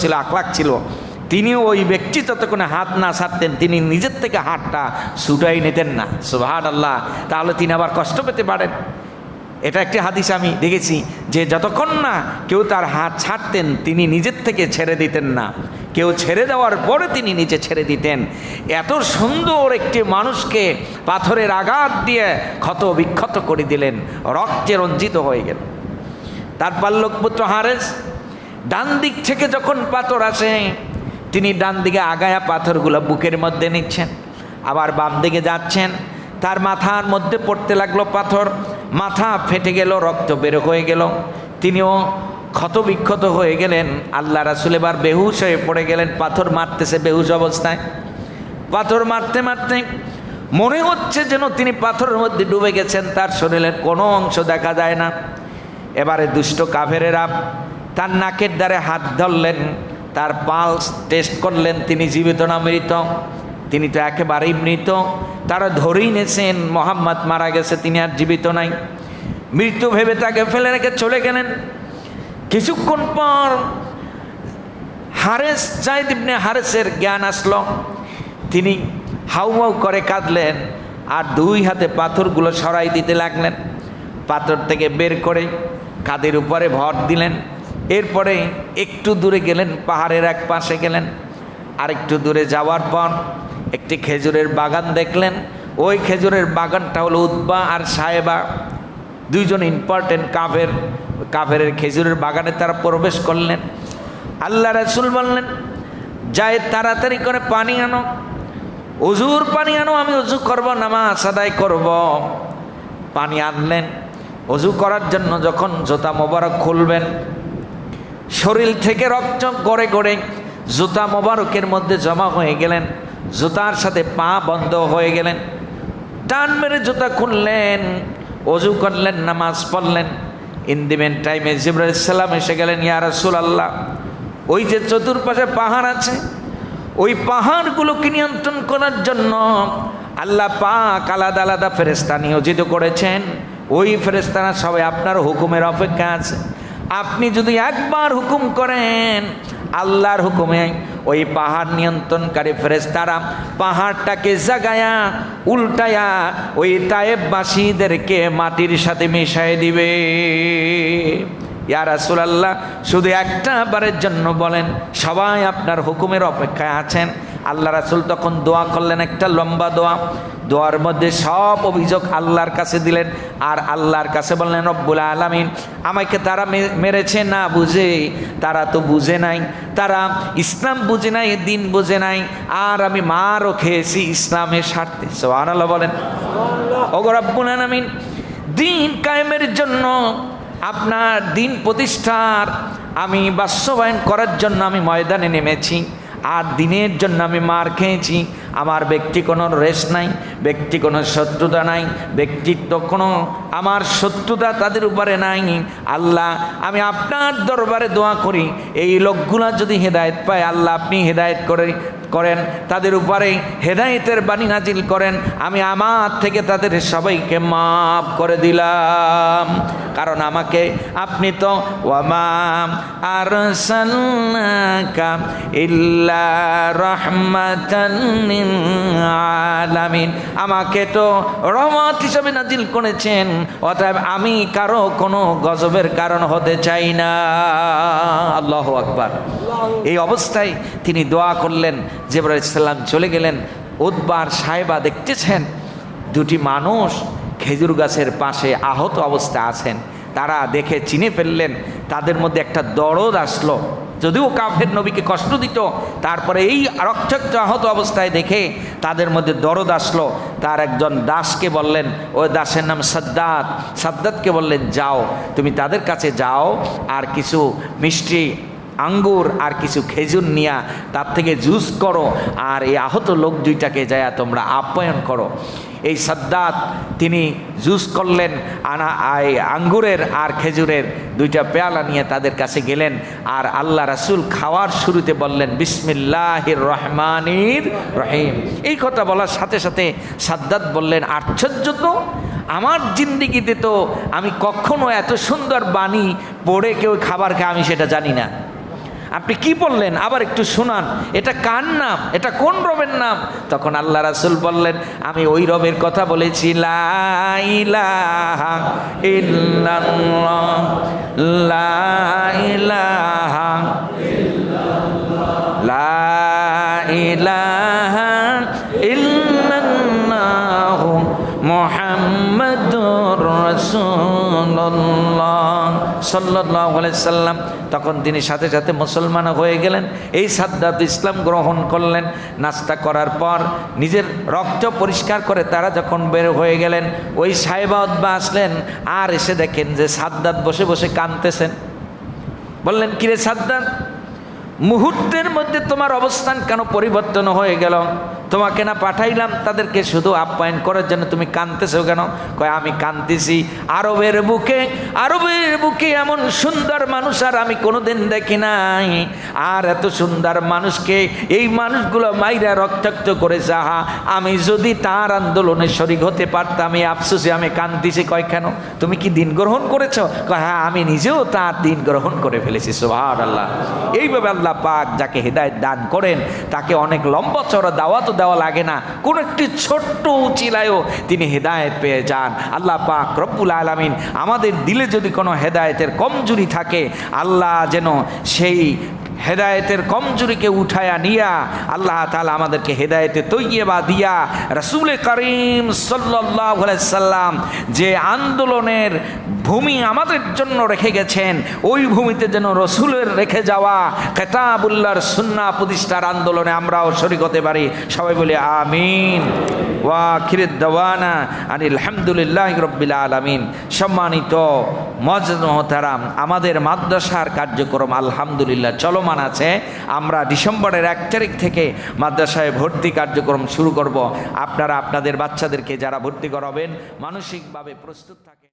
ছিল আখলাক ছিল। তিনিও ওই ব্যক্তি যতক্ষণে হাত না ছাড়তেন, তিনি নিজের থেকে হাতটা ছুটাই নিতেন না। সুবাহান আল্লাহ তাহলে তিনি আবার কষ্ট পেতে পারেন। এটা একটি হাদিস আমি দেখেছি, যে যতক্ষণ না কেউ তার হাত ছাড়তেন, তিনি নিজের থেকে ছেড়ে দিতেন না। কেউ ছেড়ে দেওয়ার পরে তিনি নিচে ছেড়ে দিতেন। এত সুন্দর একটি মানুষকে পাথরের আঘাত দিয়ে ক্ষত বিক্ষত করে দিলেন, রক্তে রঞ্জিত হয়ে গেল তার পাল্লকপুত্র হারেস ডান দিক থেকে যখন পাথর আসে, তিনি ডান দিকে আগায়া পাথরগুলো বুকের মধ্যে নিচ্ছেন, আবার বাম দিকে যাচ্ছেন। তার মাথার মধ্যে পড়তে লাগল পাথর, মাথা ফেটে গেল, রক্ত বের হয়ে গেল। তিনিও ক্ষতবিক্ষত হয়ে গেলেন। আল্লাহ রাসুল এবার বেহুশ হয়ে পড়ে গেলেন, পাথর মারতেছে বেহুশ অবস্থায়। পাথর মারতে মারতে মনে হচ্ছে যেন তিনি পাথরের মধ্যে ডুবে গেছেন, তার শরীরের কোনো অংশ দেখা যায় না। এবারে দুষ্ট কাফেরেরা তার নাকের দ্বারে হাত ধরলেন, তার পালস টেস্ট করলেন, তিনি জীবিত না মৃত। তিনি তো একেবারেই মৃত। তারা ধরেই নিয়েছেন, মোহাম্মদ মারা গেছে, তিনি আর জীবিত নাই। মৃত্যু ভেবে তাকে ফেলে রেখে চলে গেলেন। কিছুক্ষণ পর হারেস জাইদ ইবনে হারেসের জ্ঞান আসলো। তিনি হাউমাউ করে কাঁদলেন আর দুই হাতে পাথরগুলো সরাই দিতে লাগলেন। পাথর থেকে বের করে কাদের উপরে ভর দিলেন। এরপরে একটু দূরে গেলেন, পাহাড়ের এক পাশে গেলেন। আর একটু দূরে যাওয়ার পর একটি খেজুরের বাগান দেখলেন। ওই খেজুরের বাগানটা হলো উদ্বা আর সাহেবা, দুইজন ইম্পর্টেন্ট কাফের কাফের খেজুরের বাগানে তারা প্রবেশ করলেন। আল্লাহ রাসুল বললেন যায় তাড়াতাড়ি করে পানি আনো। অজুর পানি আনো, আমি অজু করব, নামাজ আদায় করব। পানি আনলেন। অজু করার জন্য যখন জোতা মোবারক খুলবেন শরীর থেকে রক্ত গড়ে গড়ে জুতা মোবারকের মধ্যে জমা হয়ে গেলেন, জুতার সাথে পা বন্ধ হয়ে গেলেন। টান মেরে জুতা খুললেন, অজু করলেন, নামাজ পড়লেন। ইন্দিমেন টাইমে জিব্রাইসাল্লাম এসে গেলেন, ইয়া রাসূল আল্লাহ ওই যে চতুর্পাশে পাহাড় আছে, ওই পাহাড়গুলোকে নিয়ন্ত্রণ করার জন্য আল্লাহ পাক আলাদা আলাদা ফেরেস্তা নিয়োজিত করেছেন। ওই ফেরেস্তারা সবাই আপনার হুকুমের অপেক্ষা আছে। আপনি যদি একবার হুকুম করেন, আল্লাহর হুকুমে ওই পাহাড় নিয়ন্ত্রণকারী ফেরেস্তারা পাহাড়টাকে জাগায়া, উল্টায়া ওই তায়েববাসীদেরকে মাটির সাথে মিশাই দিবে। ইয়া রাসূলুল্লাহ, শুধু একটা বারের জন্য বলেন, সবাই আপনার হুকুমের অপেক্ষায় আছেন। আল্লাহ রাসুল তখন দোয়া করলেন একটা লম্বা দোয়া। দোয়ার মধ্যে সব অভিযোগ আল্লাহর কাছে দিলেন আর আল্লাহর কাছে বললেন রব্বুল আলামিন আমাকে তারা মেরেছে না বুঝে? তারা তো বুঝে নাই। তারা ইসলাম বুঝে নাই দিন বুঝে নাই। আর আমি মারও খেয়েছি ইসলামের স্বার্থে সোহানাল্লাহ বলেন। ওগো রব্বুল আলামিন দিন কায়েমের জন্য আপনার দিন প্রতিষ্ঠার আমি বাস্তবায়ন করার জন্য আমি ময়দানে নেমেছি। আর দিনের জন্য আমি মার খেয়েছি। আমার ব্যক্তি কোনো রেস্ট নাই, ব্যক্তি কোনো শত্রুতা নাই, ব্যক্তিত্ব কোনো আমার শত্রুতা তাদের উপরে নাই। আল্লাহ, আমি আপনার দরবারে দোয়া করি। এই লোকগুলা যদি হেদায়ত পায়, আল্লাহ আপনি হেদায়ত করে করেন, তাদের উপরে হেদায়েতের বাণী নাজিল করেন, আমি আমার থেকে তাদের সবাইকে মাফ করে দিলাম। কারণ আমাকে আপনি তো আর ইল্লা আলামিন। আমাকে তো রহমত হিসাবে নাজিল করেছেন, অতএব আমি কারও কোনো গজবের কারণ হতে চাই না। আল্লাহ আকবার। এই অবস্থায় তিনি দোয়া করলেন জেবরা ইসলাম চলে গেলেন উদ্বার সাহেবা দেখতেছেন, দুটি মানুষ খেজুর গাছের পাশে আহত অবস্থা আছেন। তারা দেখে চিনে ফেললেন, তাদের মধ্যে একটা দরদ আসলো। যদিও কাফের নবীকে কষ্ট দিত, তারপরে এই রক্তাক্ত আহত অবস্থায় দেখে তাদের মধ্যে দরদ আসলো। তার একজন দাসকে বললেন, ওই দাসের নাম সাদ্দাত। সাদ্দাতকে বললেন, যাও, তুমি তাদের কাছে যাও, আর কিছু মিষ্টি আঙ্গুর আর কিছু খেজুর নিয়া তার থেকে জুস করো আর এই আহত লোক দুইটাকে যায় তোমরা আপ্যায়ন করো। এই সাদ্দাত তিনি জুস করলেন, আনা আঙ্গুরের আর খেজুরের দুইটা পেয়ালা নিয়ে তাদের কাছে গেলেন আর আল্লাহ রাসুল খাওয়ার শুরুতে বললেন, বিসমিল্লাহির রহমানির রহিম। এই কথা বলার সাথে সাথে সাদ্দাত বললেন, আশ্চর্য তো, আমার জিন্দিগিতে তো আমি কখনো এত সুন্দর বাণী পড়ে কেউ খাবার খায় আমি সেটা জানি না। আপনি কি বললেন? আবার একটু শোনান। এটা কার নাম? এটা কোন রবের নাম? তখন আল্লাহ রাসুল বললেন, আমি ওই রবের কথা বলেছি লাইলা ইল্লাল্লাহ, লা মুহাম্মাদুর রাসূলুল্লাহ সাল্লাল্লাহু আলাইহি সাল্লাম। তখন তিনি সাথে সাথে মুসলমান হয়ে গেলেন, এই সাদ্দাত ইসলাম গ্রহণ করলেন। নাস্তা করার পর নিজের রক্ত পরিষ্কার করে তারা যখন বের হয়ে গেলেন, ওই সাহেবাউদ্ বা আসলেন আর এসে দেখেন যে সাদ্দাত বসে বসে কাঁদতেছেন। বললেন, কিরে সাদ্দাত, মুহূর্তের মধ্যে তোমার অবস্থান কেন পরিবর্তন হয়ে গেল? তোমাকে না পাঠাইলাম, তাদেরকে শুধু আপ্যায়ন করার জন্য তুমি কাঁদতেছো কেন? কয়, আমি কাঁদতেছি। আরবের বুকে আরবের বুকে এমন সুন্দর মানুষ আর আমি কোনোদিন দেখি নাই। আর এত সুন্দর মানুষকে এই মানুষগুলো মাইরা রক্তাক্ত করে যাহা আমি যদি তার আন্দোলনে শরিক হতে পারতাম, এই আফসোসে আমি কাঁদতেছি। কয়, কেন? তুমি কি দিন গ্রহণ করেছ? কয় হ্যাঁ আমি নিজেও তার দিন গ্রহণ করে ফেলেছি। সোহার আল্লাহ এইভাবে আল্লাহ পাক যাকে হেদায়ত দান করেন, তাকে অনেক লম্বা চড়া দাওয়াতও দেওয়া লাগে না। কোন একটি ছোট্ট উচিলায়ও তিনি হেদায়ত পেয়ে যান। আল্লাহ পাক রব্বুল আলমিন আমাদের দিলে যদি কোনো হেদায়তের কমজুরি থাকে, আল্লাহ যেন সেই হেদায়েতের কমজুরিকে উঠায়া নিয়া আল্লাহ তালা আমাদেরকে হেদায়েতে তৈবা দিয়া রসুল করিম সাল্লাম যে আন্দোলনের ভূমি আমাদের জন্য রেখে গেছেন, ওই ভূমিতে যেন রসুলের রেখে যাওয়া কেতাবুল্লার সুন্না প্রতিষ্ঠার আন্দোলনে আমরাও শরিক হতে পারি। সবাই বলে আমিন। ওয়া খিরিদ দেওয়ানা আনিল হামদুলিল্লাহ রব্বিল আলমিন। সম্মানিত মজদ মহতারাম, আমাদের মাদ্রাসার কার্যক্রম আলহামদুলিল্লাহ চলমান আছে। আমরা ডিসেম্বরের এক তারিখ থেকে মাদ্রাসায় ভর্তি কার্যক্রম শুরু করব। আপনারা আপনাদের বাচ্চাদেরকে যারা ভর্তি করাবেন, মানসিকভাবে প্রস্তুত থাকে